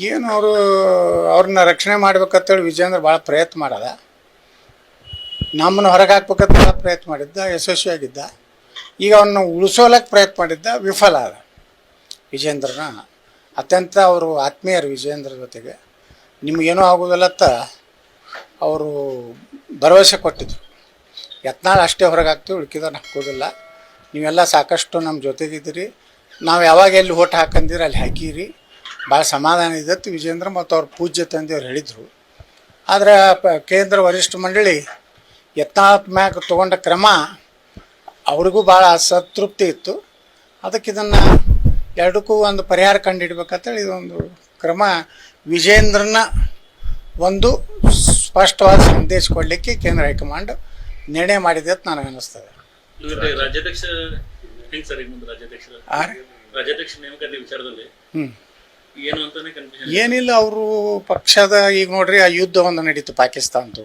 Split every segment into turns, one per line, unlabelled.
ಏನು ಅವರು, ಅವ್ರನ್ನ ರಕ್ಷಣೆ ಮಾಡ್ಬೇಕಂತೇಳಿ ವಿಜೇಂದ್ರ ಭಾಳ ಪ್ರಯತ್ನ ಮಾಡದ ನಮ್ಮನ್ನು ಹೊರಗೆ ಹಾಕ್ಬೇಕಂತ ಭಾಳ ಪ್ರಯತ್ನ ಮಾಡಿದ್ದ, ಯಶಸ್ವಿಯಾಗಿದ್ದ. ಈಗ ಅವನ್ನ ಉಳಿಸೋಲಕ್ಕೆ ಪ್ರಯತ್ನ ಮಾಡಿದ್ದ, ವಿಫಲ ಆದ. ವಿಜೇಂದ್ರನ ಅತ್ಯಂತ ಅವರು ಆತ್ಮೀಯರು ವಿಜೇಂದ್ರ ಜೊತೆಗೆ. ನಿಮಗೇನೂ ಆಗೋದಿಲ್ಲತ್ತ ಅವರು ಭರವಸೆ ಕೊಟ್ಟಿದ್ರು. ಯತ್ನಾಳ ಅಷ್ಟೇ ಹೊರಗೆ ಹಾಕ್ತೀವಿ, ಉಳ್ಕಿದವ್ರನ್ನ ಹಾಕೋದಿಲ್ಲ. ನೀವೆಲ್ಲ ಸಾಕಷ್ಟು ನಮ್ಮ ಜೊತೆಗಿದ್ದೀರಿ. ನಾವು ಯಾವಾಗ ಎಲ್ಲಿ ಓಟ್ ಹಾಕಂದಿರಿ, ಅಲ್ಲಿ ಹಾಕಿರಿ. ಭಾಳ ಸಮಾಧಾನ ಇದ್ದತ್ತು ವಿಜೇಂದ್ರ ಮತ್ತು ಅವ್ರ ಪೂಜ್ಯ ತಂದೆಯವ್ರು ಹೇಳಿದರು. ಆದರೆ ಪ ಕೇಂದ್ರ ವರಿಷ್ಠ ಮಂಡಳಿ ಯತ್ನಾತ್ಮ್ಯಾಗ ತಗೊಂಡ ತೊಗೊಂಡ ಕ್ರಮ ಅವ್ರಿಗೂ ಭಾಳ ಅಸತೃಪ್ತಿ ಇತ್ತು. ಅದಕ್ಕೆ ಇದನ್ನು ಎರಡಕ್ಕೂ ಒಂದು ಪರಿಹಾರ ಕಂಡುಹಿಡ್ಬೇಕಂತೇಳಿ ಇದೊಂದು ಕ್ರಮ ವಿಜೇಂದ್ರನ ಒಂದು ಸ್ಪಷ್ಟವಾದ ಸಂದೇಶ ಕೊಡಲಿಕ್ಕೆ ಕೇಂದ್ರ ಹೈಕಮಾಂಡ್ ನಿರ್ಣಯ ಮಾಡಿದೆ ಅಂತ ನನಗೆ ಅನ್ನಿಸ್ತದೆ
ರಾಜ್ಯಾಧ್ಯಕ್ಷ? ರಾಜ್ಯಾಧ್ಯಕ್ಷ ನೇಮಕಾತಿ ವಿಚಾರದಲ್ಲಿ
ಹ್ಞೂ
ಏನು ಅಂತಾನೆ ಕನ್ಫ್ಯೂಷನ್
ಏನಿಲ್ಲ ಅವರು ಪಕ್ಷದ ಈಗ ನೋಡ್ರಿ ಆ ಯುದ್ಧ ಒಂದು ನಡೀತು ಪಾಕಿಸ್ತಾನದ್ದು.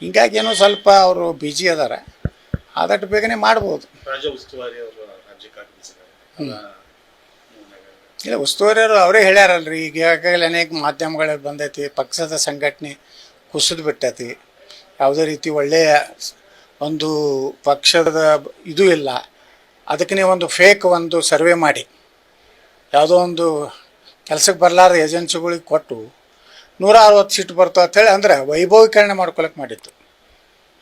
ಹಿಂಗಾಗಿ ಏನೋ ಸ್ವಲ್ಪ ಅವರು ಬಿಜಿ ಅದಾರ. ಆದಷ್ಟು ಬೇಗನೆ ಮಾಡ್ಬೋದು.
ಉಸ್ತುವಾರಿ ಅವರು
ಇಲ್ಲ ಉಸ್ತುವಾರಿಯವರು ಅವರೇ ಹೇಳ್ಯಾರಲ್ರಿ. ಈಗ ಈಗಾಗಲೇ ಅನೇಕ ಮಾಧ್ಯಮಗಳಲ್ಲಿ ಬಂದೈತಿ. ಪಕ್ಷದ ಸಂಘಟನೆ ಕುಸಿದು ಬಿಟ್ಟೈತಿ. ಯಾವುದೇ ರೀತಿ ಒಳ್ಳೆಯ ಒಂದು ಪಕ್ಷದ ಇದು ಇಲ್ಲ. ಅದಕ್ಕೆ ನೀವು ಒಂದು ಫೇಕ್ ಒಂದು ಸರ್ವೆ ಮಾಡಿ. ಯಾವುದೋ ಒಂದು ಕೆಲಸಕ್ಕೆ ಬರಲಾರ್ದ ಏಜೆನ್ಸಿಗಳಿಗೆ ಕೊಟ್ಟು ನೂರ ಅರವತ್ತು ಸೀಟ್ ಬರ್ತಾವ ಅಂತೇಳಿ ಅಂದ್ರೆ ವೈಭವೀಕರಣ ಮಾಡ್ಕೊಳಕ್ಕೆ ಮಾಡಿತ್ತು.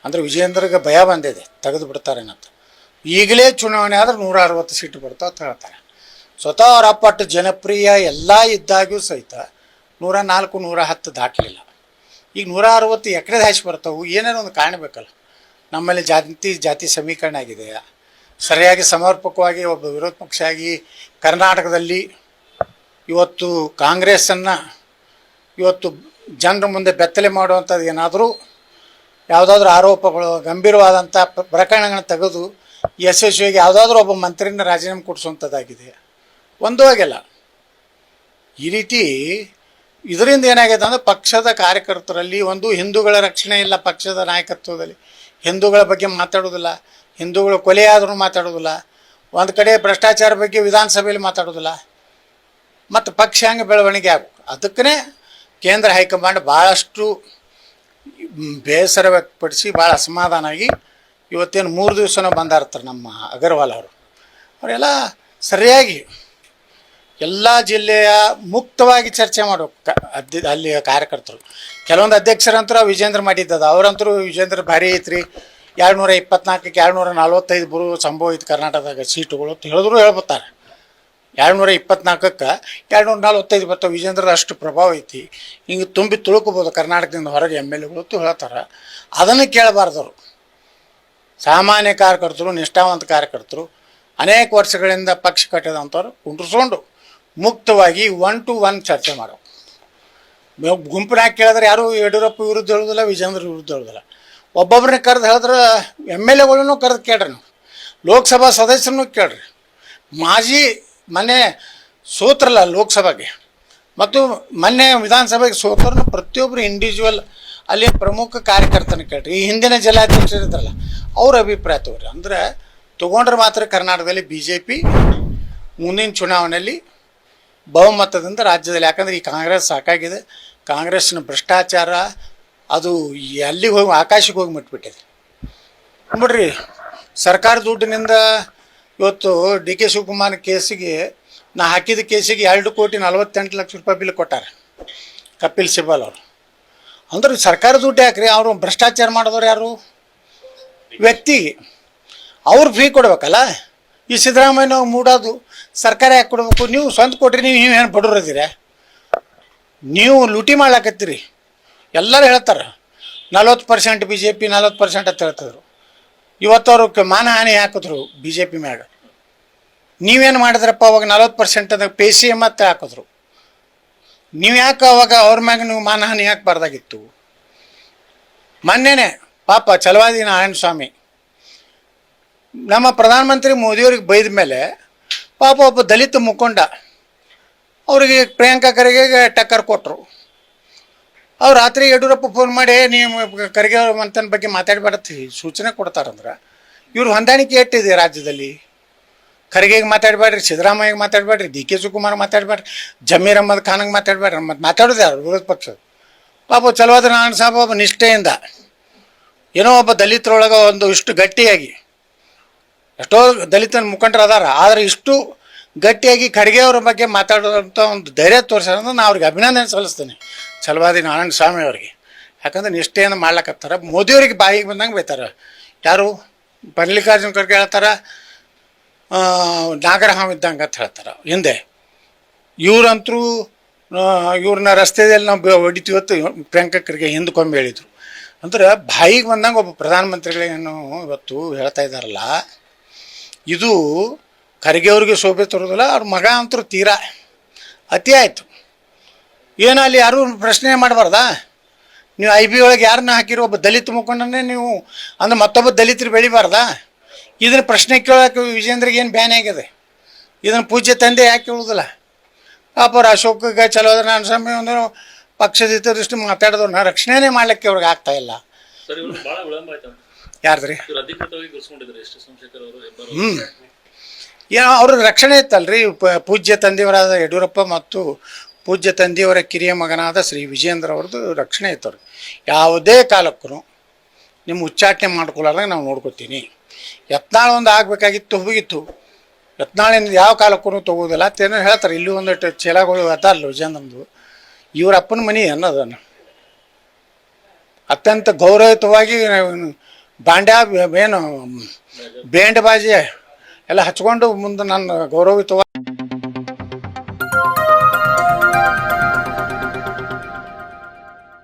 ಅಂದ್ರೆ ವಿಜಯೇಂದ್ರಗೆ ಭಯ ಬಂದಿದೆ, ತೆಗೆದು ಬಿಡ್ತಾರೇನಂತ ಈಗಲೇ ಚುನಾವಣೆ ಆದರೆ ನೂರ ಅರವತ್ತು ಸೀಟ್ ಬರ್ತಾವ ಅಂತ ಹೇಳ್ತಾರೆ. ಸ್ವತಃ ಅವರ ಅಪ್ಪಟ್ಟು ಜನಪ್ರಿಯ ಎಲ್ಲ ಇದ್ದಾಗ್ಯೂ ಸಹಿತ ನೂರ ನಾಲ್ಕು ನೂರ ಹತ್ತು ದಾಟಲಿಲ್ಲ ಈಗ ನೂರ ಅರವತ್ತು ಎಕರೆ ಹಾಸಿ ಬರ್ತಾವೆ ಏನೇನೋ ಒಂದು ಕಾರಣ ಬೇಕಲ್ಲ. ನಮ್ಮಲ್ಲಿ ಜಾತಿ ಜಾತಿ ಸಮೀಕರಣ ಆಗಿದೆ. ಸರಿಯಾಗಿ ಸಮರ್ಪಕವಾಗಿ ಒಬ್ಬ ವಿರೋಧ ಪಕ್ಷ ಆಗಿ ಕರ್ನಾಟಕದಲ್ಲಿ ಇವತ್ತು ಕಾಂಗ್ರೆಸ್ಸನ್ನು, ಇವತ್ತು ಜನರ ಮುಂದೆ ಬೆತ್ತಲೆ ಮಾಡುವಂಥದ್ದು ಏನಾದರೂ, ಯಾವುದಾದ್ರೂ ಆರೋಪಗಳು, ಗಂಭೀರವಾದಂಥ ಪ್ರಕರಣಗಳನ್ನು ತೆಗೆದು ಯಶಸ್ವಿಯಾಗಿ ಯಾವುದಾದ್ರೂ ಒಬ್ಬ ಮಂತ್ರಿನ ರಾಜೀನಾಮೆ ಕೊಡಿಸುವಂಥದ್ದಾಗಿದೆ. ಒಂದೂ ಆಗಿಲ್ಲ ಈ ರೀತಿ ಇದರಿಂದ ಏನಾಗಿದೆ ಅಂದರೆ ಪಕ್ಷದ ಕಾರ್ಯಕರ್ತರಲ್ಲಿ ಒಂದು ಹಿಂದೂಗಳ ರಕ್ಷಣೆ ಇಲ್ಲ ಪಕ್ಷದ ನಾಯಕತ್ವದಲ್ಲಿ. ಹಿಂದೂಗಳ ಬಗ್ಗೆ ಮಾತಾಡೋದಿಲ್ಲ. ಹಿಂದೂಗಳು ಕೊಲೆಯಾದರೂ ಮಾತಾಡೋದಿಲ್ಲ. ಒಂದು ಕಡೆ ಭ್ರಷ್ಟಾಚಾರ ಬಗ್ಗೆ ವಿಧಾನಸಭೆಯಲ್ಲಿ ಮಾತಾಡೋದಿಲ್ಲ. ಮತ್ತು ಪಕ್ಷ ಹಂಗೆ ಬೆಳವಣಿಗೆ ಆಗಬೇಕು. ಅದಕ್ಕೇ ಕೇಂದ್ರ ಹೈಕಮಾಂಡ್ ಭಾಳಷ್ಟು ಬೇಸರ ವ್ಯಕ್ತಪಡಿಸಿ ಭಾಳ ಅಸಮಾಧಾನ ಆಗಿ ಇವತ್ತೇನು ಮೂರು ದಿವಸನೂ ಬಂದಾರ್ತಾರೆ ನಮ್ಮ ಅಗರ್ವಾಲ್ ಅವರು. ಅವರೆಲ್ಲ ಸರಿಯಾಗಿ ಎಲ್ಲ ಜಿಲ್ಲೆಯ ಮುಕ್ತವಾಗಿ ಚರ್ಚೆ ಮಾಡಬೇಕು. ಕ ಅದ್ದಿ ಅಲ್ಲಿಯ ಕಾರ್ಯಕರ್ತರು. ಕೆಲವೊಂದು ಅಧ್ಯಕ್ಷರಂತರೂ ವಿಜೇಂದ್ರ ಮಾಡಿದ್ದದ ಅವರಂತರೂ ವಿಜೇಂದ್ರ ಭಾರಿ ಐತ್ರಿ. ಎರಡು ನೂರ ಇಪ್ಪತ್ನಾಲ್ಕಕ್ಕೆ ಎರಡು ನೂರ ನಲ್ವತ್ತೈದು ಬರು ಸಂಭವ ಐತಿ ಕರ್ನಾಟಕದಾಗ ಸೀಟುಗಳು ಅಂತ ಹೇಳಿದ್ರು ಹೇಳ್ಬೋತಾರೆ ಎರಡು ನೂರ ಇಪ್ಪತ್ನಾಲ್ಕಕ್ಕೆ ಎರಡು ನೂರ ನಲ್ವತ್ತೈದು ಬರ್ತಾವೆ ವಿಜೇಂದ್ರ ಅಷ್ಟು ಪ್ರಭಾವ ಐತಿ. ಹಿಂಗೆ ತುಂಬಿ ತುಳುಕೋಬೋದು ಕರ್ನಾಟಕದಿಂದ ಹೊರಗೆ ಎಂ ಎಲ್ ಎಗಳು ಹೇಳ್ತಾರೆ. ಅದನ್ನು ಕೇಳಬಾರ್ದವರು. ಸಾಮಾನ್ಯ ಕಾರ್ಯಕರ್ತರು, ನಿಷ್ಠಾವಂತ ಕಾರ್ಯಕರ್ತರು, ಅನೇಕ ವರ್ಷಗಳಿಂದ ಪಕ್ಷ ಕಟ್ಟಿದಂಥವ್ರು ಕುಂಡ್ರಿಸ್ಕೊಂಡು ಮುಕ್ತವಾಗಿ ಒನ್ ಟು ಒನ್ ಚರ್ಚೆ ಮಾಡೋ. ಗುಂಪಿನಾಗ ಕೇಳಿದ್ರೆ ಯಾರು ಯಡಿಯೂರಪ್ಪ ವಿರುದ್ಧ ಹೇಳೋದಿಲ್ಲ, ವಿಜೇಂದ್ರ ವಿರುದ್ಧ ಹೇಳೋದಿಲ್ಲ. ಒಬ್ಬೊಬ್ಬರನ್ನ ಕರೆದು ಹೇಳಿದ್ರೆ ಎಂ ಎಲ್ ಎಗಳನ್ನು ಕರೆದು ಕೇಳ್ರಿ ನೀವು. ಲೋಕಸಭಾ ಸದಸ್ಯರನ್ನು ಕೇಳ್ರಿ. ಮಾಜಿ ಮೊನ್ನೆ ಸೋತ್ರಲ್ಲ ಲೋಕಸಭೆಗೆ. ಮತ್ತು ಮೊನ್ನೆ ವಿಧಾನಸಭೆಗೆ ಸೋತ್ರನು ಪ್ರತಿಯೊಬ್ಬರು ಇಂಡಿವಿಜುವಲ್ ಅಲ್ಲಿ ಪ್ರಮುಖ ಕಾರ್ಯಕರ್ತನ ಕೇಳ್ರಿ. ಈ ಹಿಂದಿನ ಜಿಲ್ಲಾಧ್ಯಕ್ಷರು ಇದ್ರಲ್ಲ, ಅವ್ರ ಅಭಿಪ್ರಾಯ ತಗೋರಿ. ಅಂದ್ರೆ ತೊಗೊಂಡ್ರೆ ಮಾತ್ರ ಕರ್ನಾಟಕದಲ್ಲಿ ಬಿ ಜೆ ಪಿ ಮುಂದಿನ ಚುನಾವಣೆಯಲ್ಲಿ ಬಹುಮತದಿಂದ ರಾಜ್ಯದಲ್ಲಿ. ಯಾಕಂದ್ರೆ ಈ ಕಾಂಗ್ರೆಸ್ ಸಾಕಾಗಿದೆ. ಕಾಂಗ್ರೆಸ್ನ ಭ್ರಷ್ಟಾಚಾರ ಅದು ಅಲ್ಲಿಗೆ ಹೋಗಿ, ಆಕಾಶಕ್ಕೆ ಹೋಗಿ ಮುಟ್ಬಿಟ್ಟಿದೆ. ನೋಡ್ರಿ ಸರ್ಕಾರ ದುಡ್ಡಿನಿಂದ ಇವತ್ತು ಡಿ ಕೆ ಶಿವಕುಮಾರ್ ಕೇಸಿಗೆ, ನಾ ಹಾಕಿದ ಕೇಸಿಗೆ ಎರಡು ಕೋಟಿ ನಲವತ್ತೆಂಟು ಲಕ್ಷ ರೂಪಾಯಿ ಬಿಲ್ ಕೊಟ್ಟಾರೆ, ಕಪಿಲ್ ಸಿಬಲ್ ಅವರು. ಅಂದ್ರೆ ಸರ್ಕಾರ ದುಡ್ಡು ಯಾಕ್ರಿ? ಅವರು ಭ್ರಷ್ಟಾಚಾರ ಮಾಡಿದವ್ರು ಯಾರು? ವ್ಯಕ್ತಿ ಅವ್ರು ಫ್ರೀ ಕೊಡ್ಬೇಕಲ್ಲ? ಈ ಸಿದ್ದರಾಮಯ್ಯ ಮೂಡೋದು ಸರ್ಕಾರ ಯಾಕೆ ಕೊಡ್ಬೇಕು? ನೀವು ಸ್ವಂತ ಕೊಟ್ರಿ, ನೀವು ಏನು ಬಡವ್ರದಿರ ನೀವು ಲೂಟಿ ಮಾಡ್ಲಾಕತ್ತೀರಿ. ಎಲ್ಲರೂ ಹೇಳ್ತಾರೆ, ನಲ್ವತ್ತು ಪರ್ಸೆಂಟ್ ಬಿ ಜೆ ಪಿ ನಲ್ವತ್ತು ಪರ್ಸೆಂಟ್ ಅಂತ ಹೇಳ್ತಿದ್ರು. ಇವತ್ತು ಅವರು ಕ- ಮಾನಹಾನಿ ಹಾಕಿದ್ರು ಬಿ ಜೆ ಪಿ ಮ್ಯಾಗ. ನೀವೇನು ಮಾಡಿದ್ರಪ್ಪ ಅವಾಗ ನಲ್ವತ್ತು ಪರ್ಸೆಂಟ್ ಅದಾಗ ಪೇ ಸಿ ಎಂ ಅಂತ ಹಾಕಿದ್ರು. ನೀವು ಯಾಕೆ ಅವಾಗ ಅವ್ರ ಮ್ಯಾಗ ನೀವು ಮಾನಹಾನಿ ಹಾಕಬಾರ್ದಾಗಿತ್ತು? ಮೊನ್ನೆನೆ ಪಾಪ ಚಲವಾದಿ ನಾರಾಯಣ ಸ್ವಾಮಿ, ನಮ್ಮ ಪ್ರಧಾನಮಂತ್ರಿ ಮೋದಿಯವ್ರಿಗೆ ಬೈದ ಮೇಲೆ ಪಾಪ ಒಬ್ಬ ದಲಿತ ಮುಖಂಡ, ಅವರಿಗೆ ಪ್ರಿಯಾಂಕಾ ಖರ್ಗೆಗೆ ಟಕ್ಕರ್ ಕೊಟ್ಟರು ಅವ್ರು ರಾತ್ರಿ ಯಡಿಯೂರಪ್ಪ ಫೋನ್ ಮಾಡಿ ನೀವು ಅವ್ರ ಮಂತನ ಬಗ್ಗೆ ಮಾತಾಡಬೇಡತ್ತಿ ಸೂಚನೆ ಕೊಡ್ತಾರಂದ್ರೆ. ಇವ್ರು ಹೊಂದಾಣಿಕೆ ಎಟ್ಟಿದೆ ರಾಜ್ಯದಲ್ಲಿ? ಖರ್ಗೆಗೆ ಮಾತಾಡಬೇಡ್ರಿ ಸಿದ್ದರಾಮಯ್ಯಗೆ ಮಾತಾಡಬೇಡ್ರಿ ಡಿ ಕೆ ಶಿವಕುಮಾರ್ ಮಾತಾಡಬೇಡ್ರಿ ಜಮೀರ್ ಅಹಮದ್ ಖಾನಂಗೆ ಮಾತಾಡಬೇಡ್ರಿ ಮತ್ತು ಮಾತಾಡೋದು ಯಾರು ವಿರೋಧ ಪಕ್ಷ? ಪಾಪ ಚಲವಾದ ನಾರಾಯಣ ಒಬ್ಬ ನಿಷ್ಠೆಯಿಂದ, ಏನೋ ಒಬ್ಬ ದಲಿತರೊಳಗೆ ಒಂದು ಇಷ್ಟು ಗಟ್ಟಿಯಾಗಿ, ಎಷ್ಟೋ ದಲಿತನ ಮುಖಂಡರು ಅದಾರ, ಆದರೆ ಇಷ್ಟು ಗಟ್ಟಿಯಾಗಿ ಖಡ್ಗೆ ಅವರ ಬಗ್ಗೆ ಮಾತಾಡೋದಂಥ ಒಂದು ಧೈರ್ಯ ತೋರಿಸೋದ್ರಿಂದ ನಾನು ಅವ್ರಿಗೆ ಅಭಿನಂದನೆ ಸಲ್ಲಿಸ್ತೇನೆ. ಛಲವಾದಿ ನಾರಾಯಣ ಸ್ವಾಮಿ ಅವರಿಗೆ. ಯಾಕಂದ್ರೆ ನಿಷ್ಠೆಯನ್ನು ಮಾಡ್ಲಕತ್ತಾರ. ಮೋದಿಯವ್ರಿಗೆ ಬಾಯಿಗೆ ಬಂದಂಗೆ ಬೈತಾರೆ. ಯಾರು? ಮಲ್ಲಿಕಾರ್ಜುನ ಖರ್ಗೆ ಹೇಳ್ತಾರೆ ನಾಗರಹಾವ್ ಇದ್ದಂಗೆ ಅಂತ ಹೇಳ್ತಾರೆ. ಹಿಂದೆ. ಇವ್ರಂತರೂ ಇವ್ರನ್ನ ರಸ್ತೆಯಲ್ಲಿ ನಾವು ಹೊಡಿತೀವಿ ಹೊಡಿತೀವತ್ತು ಪ್ರಿಯಾಂಕ ಖರ್ಗೆ ಹಿಂದಕ್ಕೊಮ್ಮೆ ಹೇಳಿದರು. ಅಂದ್ರೆ ಬಾಯಿಗೆ ಬಂದಂಗೆ ಒಬ್ಬ ಪ್ರಧಾನಮಂತ್ರಿಗಳೇನು ಇವತ್ತು ಹೇಳ್ತಾ ಇದ್ದಾರಲ್ಲ ಇದು ಖರ್ಗೆ ಅವ್ರಿಗೆ ಶೋಭೆ ತರೋದಿಲ್ಲ ಅವ್ರ ಮಗ ಅಂತೂ ತೀರಾ ಅತಿ ಆಯಿತು. ಏನೋ ಅಲ್ಲಿ ಯಾರೂ ಪ್ರಶ್ನೆ ಮಾಡಬಾರ್ದಾ? ನೀವು ಐ ಬಿ ಒಳಗೆ ಯಾರನ್ನ ಹಾಕಿರೋ ಒಬ್ಬ ದಲಿತ ಮುಖಂಡನೇ ನೀವು ಅಂದ್ರೆ ಮತ್ತೊಬ್ಬ ದಲಿತರು ಬೆಳಿಬಾರ್ದಾ? ಇದನ್ನ ಪ್ರಶ್ನೆ ಕೇಳೋಕೆ ವಿಜೇಂದ್ರಿಗೆ ಏನು ಬ್ಯಾನ್ ಆಗಿದೆ? ಇದನ್ನು ಪೂಜೆ ತಂದೆ ಯಾಕೆ ಕೇಳೋದಿಲ್ಲ? ಪಾಪ ಅಶೋಕಗೆ ಚಲೋ ನಾನು ಸಮಯ ಒಂದು ಪಕ್ಷದ ದೃಷ್ಟಿ ಮಾತಾಡೋದು ನಾನು ರಕ್ಷಣೆನೇ ಮಾಡ್ಲಿಕ್ಕೆ ಅವ್ರಿಗೆ ಆಗ್ತಾ ಇಲ್ಲ. ಯಾರ್ದ್ರಿ? ಹ್ಞೂ ಏನೋ ಅವ್ರ ರಕ್ಷಣೆ ಇತ್ತಲ್ರಿ. ಪೂಜ್ಯ ತಂದೆಯವರಾದ ಯಡಿಯೂರಪ್ಪ ಮತ್ತು ಪೂಜ್ಯ ತಂದೆಯವರ ಕಿರಿಯ ಮಗನಾದ ಶ್ರೀ ವಿಜೇಂದ್ರ ಅವ್ರದ್ದು ರಕ್ಷಣೆ ಇತ್ತು ಅವ್ರಿಗೆ ಯಾವುದೇ ಕಾಲಕ್ಕೂ ನಿಮ್ಮ ಉಚ್ಚಾಟನೆ ಮಾಡ್ಕೊಳ್ಳಾರ್ದಾಗ ನಾವು ನೋಡ್ಕೊತೀನಿ. ಯತ್ನಾಳ ಒಂದು ಆಗಬೇಕಾಗಿತ್ತು, ಹೋಗಿತ್ತು. ಯತ್ನಾಳಿಂದ ಯಾವ ಕಾಲಕ್ಕೂ ತಗೋದಿಲ್ಲ. ಅಂತೇನೋ ಹೇಳ್ತಾರೆ. ಇಲ್ಲಿ ಒಂದಷ್ಟು ಚೀಲಗಳು ಅದಾರಲ್ಲ ವಿಜೇಂದ್ರದ್ದು ಇವ್ರ ಅಪ್ಪನ ಮನೆ ಅನ್ನೋದನ್ನು. ಅತ್ಯಂತ ಗೌರವಯುತವಾಗಿ ಬಾಂಡ್ಯ, ಏನು ಬೇಂಡ್ ಬಾಜಿ ಎಲ್ಲ ಹಚ್ಕೊಂಡು ಮುಂದೆ ನನ್ನ ಗೌರವಯುತವಾಗಿ